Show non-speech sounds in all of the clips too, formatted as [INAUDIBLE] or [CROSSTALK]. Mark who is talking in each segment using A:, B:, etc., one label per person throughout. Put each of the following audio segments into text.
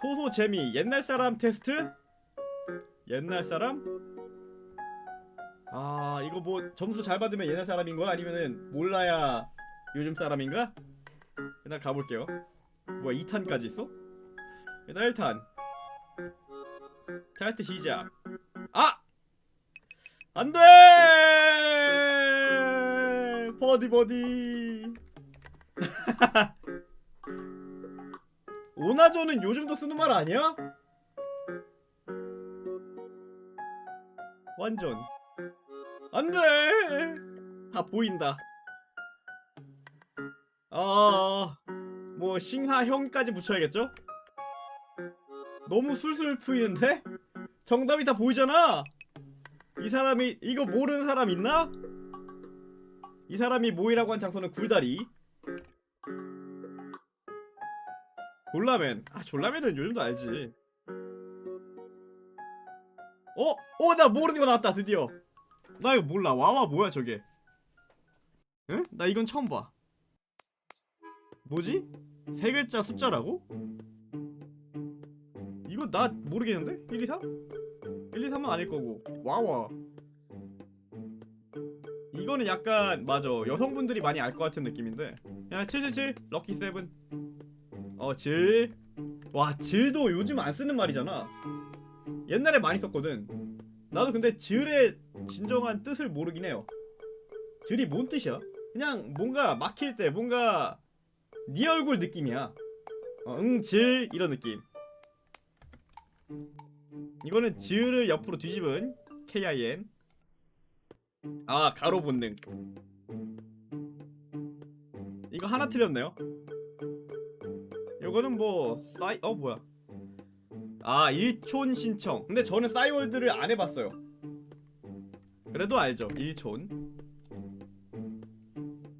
A: 소소 재미 옛날 사람 테스트? 옛날 사람? 아 이거 뭐 점수 잘 받으면 옛날 사람인 거야? 아니면은 몰라야 요즘 사람인가? 일단 가볼게요 뭐야 2탄까지 있어? 일단 1탄 테스트 시작 아! 안돼! 버디 버디 [LAUGHS] 오나조는 요즘도 쓰는 말 아니야? 완전 안돼 다 보인다 아뭐 싱하형까지 붙여야겠죠? 너무 술술 풀리는데? 정답이 다 보이잖아 이 사람이 이거 모르는 사람 있나? 이 사람이 모이라고 한 장소는 굴다리 졸라맨 아 졸라맨은 요즘도 알지 어? 어 나 모르는 거 나왔다 드디어 나 이거 몰라 와와 뭐야 저게 응? 나 이건 처음 봐 뭐지? 세 글자 숫자라고? 이거 나 모르겠는데? 1, 2, 3? 1, 2, 3은 아닐 거고 와와 이거는 약간 맞아 여성분들이 많이 알 것 같은 느낌인데 야777 럭키 세븐 어 질 와 질도 요즘 안 쓰는 말이잖아. 옛날에 많이 썼거든. 나도 근데 질의 진정한 뜻을 모르긴 해요. 질이 뭔 뜻이야? 그냥 뭔가 막힐 때 뭔가 네 얼굴 느낌이야. 어, 응질 이런 느낌. 이거는 질을 옆으로 뒤집은 KIN 아 가로 본능. 이거 하나 틀렸네요 요거는 뭐 싸이 어 뭐야? 아 일촌 신청. 근데 저는 싸이월드를 안 해봤어요. 그래도 알죠 일촌.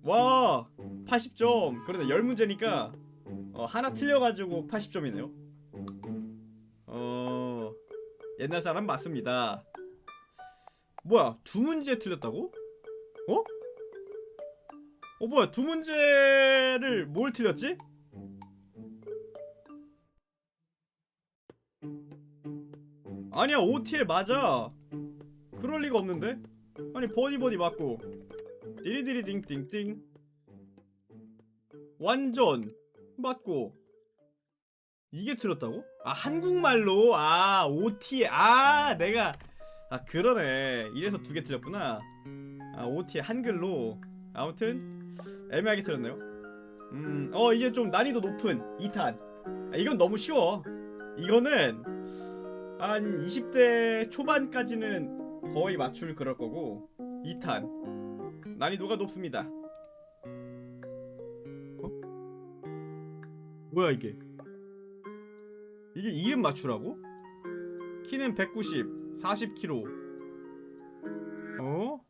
A: 와 80점. 그러네 10문제니까 어, 하나 틀려가지고 80점이네요. 어 옛날 사람 맞습니다. 뭐야 두 문제 틀렸다고? 어? 어 뭐야 두 문제를 뭘 틀렸지? 아니야 OTL 맞아. 그럴 리가 없는데? 아니 버디버디 맞고. 디리디리 띵띵띵. 완전 맞고. 이게 틀렸다고? 아 한국말로? 아 OTL 아 내가. 아 그러네. 이래서 두 개 틀렸구나. 아 OTL 한글로. 아무튼 애매하게 틀렸네요. 음어 이게 좀 난이도 높은 2탄. 아, 이건 너무 쉬워. 이거는 한 20대 초반까지는 거의 맞출 그럴 거고 2탄 난이도가 높습니다 어? 뭐야 이게 이게 이름 맞추라고? 키는 190 40kg 어?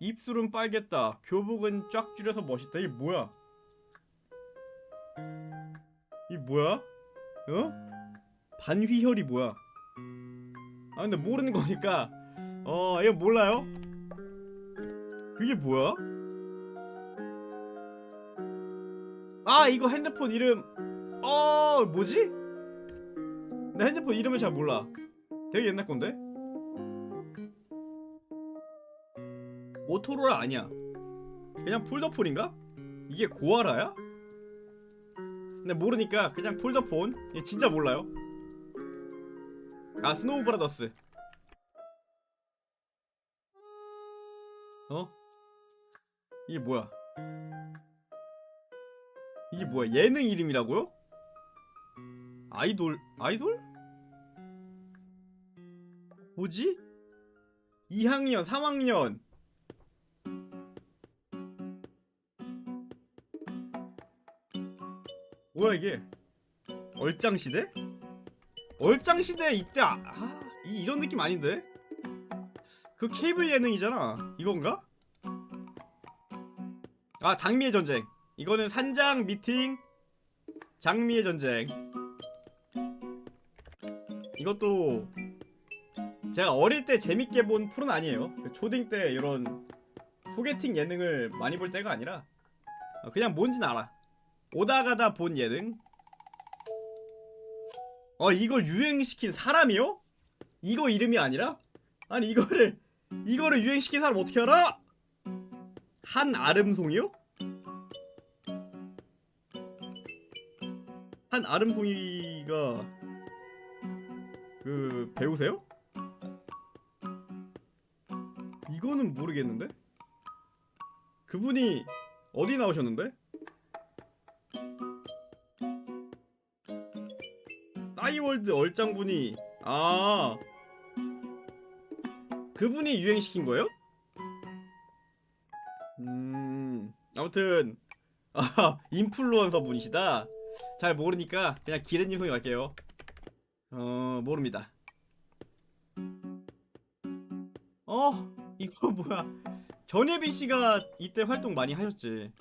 A: 입술은 빨겠다 교복은 쫙 줄여서 멋있다 이게 뭐야 이 뭐야? 어? 반휘혈이 뭐야? 아 근데 모르는 거니까 어 이거 몰라요? 그게 뭐야? 아 이거 핸드폰 이름 어 뭐지? 나 핸드폰 이름을 잘 몰라 되게 옛날 건데? 모토로라 아니야 그냥 폴더폰인가? 이게 고아라야? 근데 모르니까 그냥 폴더폰 얘 진짜 몰라요 아 스노우 브라더스 어? 이게 뭐야 이게 뭐야 예능 이름이라고요? 아이돌 아이돌? 뭐지? 2학년 3학년 뭐야 이게 얼짱시대? 얼짱 시대 이때 아, 아 이, 이런 느낌 아닌데? 그 케이블 예능이잖아. 이건가? 아 장미의 전쟁. 이거는 산장 미팅 장미의 전쟁. 이것도 제가 어릴 때 재밌게 본 프로는 아니에요. 그 초딩 때 이런 소개팅 예능을 많이 볼 때가 아니라 어, 그냥 뭔진 알아. 오다 가다 본 예능 어 이걸 유행시킨 사람이요? 이거 이름이 아니라? 아니 이거를 이거를 유행시킨 사람 어떻게 알아? 한 아름송이요? 한 아름송이가 그 배우세요? 이거는 모르겠는데? 그분이 어디 나오셨는데? 싸이월드 얼짱분이 아. 그분이 유행시킨 거예요? 음 아무튼 아 인플루언서 분이시다. 잘 모르니까 그냥 기레님 소개 갈게요. 어 모릅니다. 어 이거 뭐야? 전예빈 씨가 이때 활동 많이 하셨지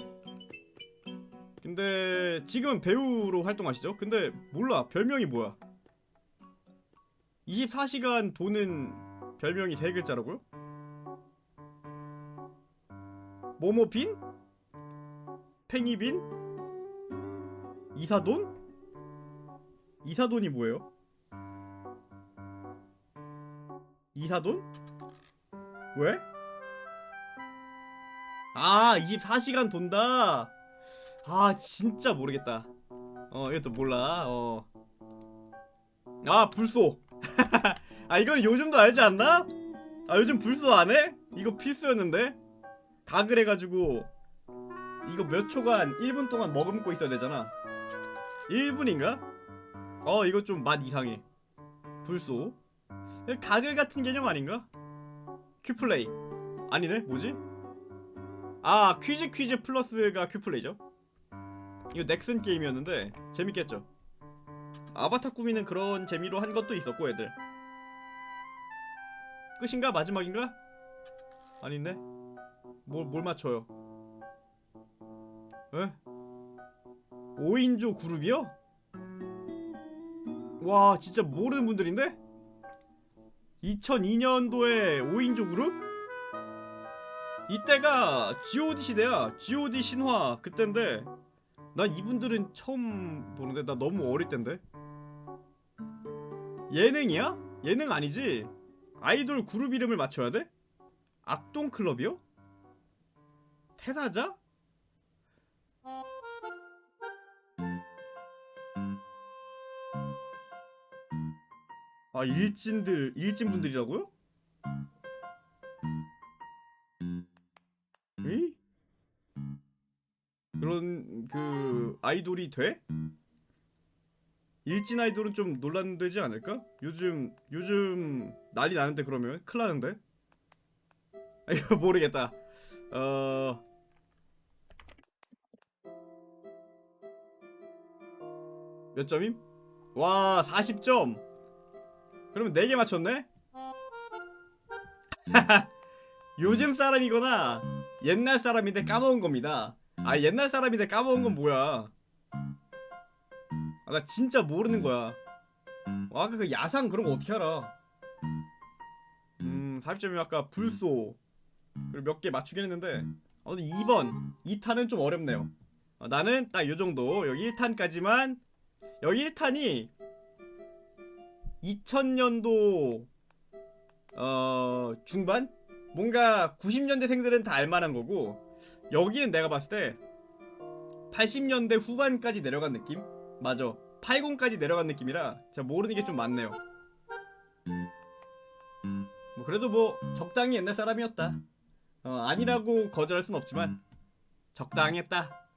A: 근데 지금은 배우로 활동하시죠? 근데 몰라 별명이 뭐야 24시간 도는 별명이 세 글자라고요? 모모빈? 팽이빈? 이사돈? 이사돈이 뭐예요? 이사돈? 왜? 아 24시간 돈다 아 진짜 모르겠다. 어 이것도 몰라. 어아 불소. [LAUGHS] 아 이건 요즘도 알지 않나? 아 요즘 불소 안 해? 이거 필수였는데? 각을 해가지고 이거 몇 초간 1분 동안 머금고 있어야 되잖아. 1분인가? 어 이거 좀 맛 이상해. 불소. 가글 같은 개념 아닌가? 큐플레이. 아니네? 뭐지? 아 퀴즈 퀴즈 플러스가 큐플레이죠 이거 넥슨 게임이었는데 재밌겠죠 아바타 꾸미는 그런 재미로 한 것도 있었고 애들 끝인가 마지막인가? 아닌데? 뭘, 뭘 맞춰요? 에? 5인조 그룹이요? 와 진짜 모르는 분들인데? 2002년도에 5인조 그룹? 이때가 GOD 시대야 GOD 신화 그땐데 난 이분들은 처음 보는데 나 너무 어릴 땐데 예능이야? 예능 아니지? 아이돌 그룹 이름을 맞춰야 돼? 악동 클럽이요? 태사자? 아 일진들 일진분들이라고요? 그런 그 아이돌이 돼? 일진 아이돌은 좀 논란되지 않을까? 요즘 요즘 난리 나는데 그러면 큰일 나는데? 아, 이거 [LAUGHS] 모르겠다. 어 몇 점임? 와 40점. 그러면 4개 맞췄네? [LAUGHS] 요즘 사람이거나 옛날 사람인데 까먹은 겁니다. 아 옛날 사람인데 까먹은 건 뭐야? 아, 나 진짜 모르는 거야. 와, 아까 그 야상 그런 거 어떻게 알아? 음, 40점이 아까 불소. 그리고 몇 개 맞추긴 했는데, 어, 2번. 2탄은 좀 어렵네요. 어, 나는 딱 요 정도. 여기 1탄까지만. 여기 1탄이 2000년도, 어, 중반? 뭔가 90년대생들은 다 알만한 거고, 여기는 내가 봤을 때 80년대 후반까지 내려간 느낌? 맞아. 80까지 내려간 느낌이라 제가 모르는 게 좀 많네요. 뭐 그래도 뭐 적당히 옛날 사람이었다. 어, 아니라고 거절할 순 없지만 적당했다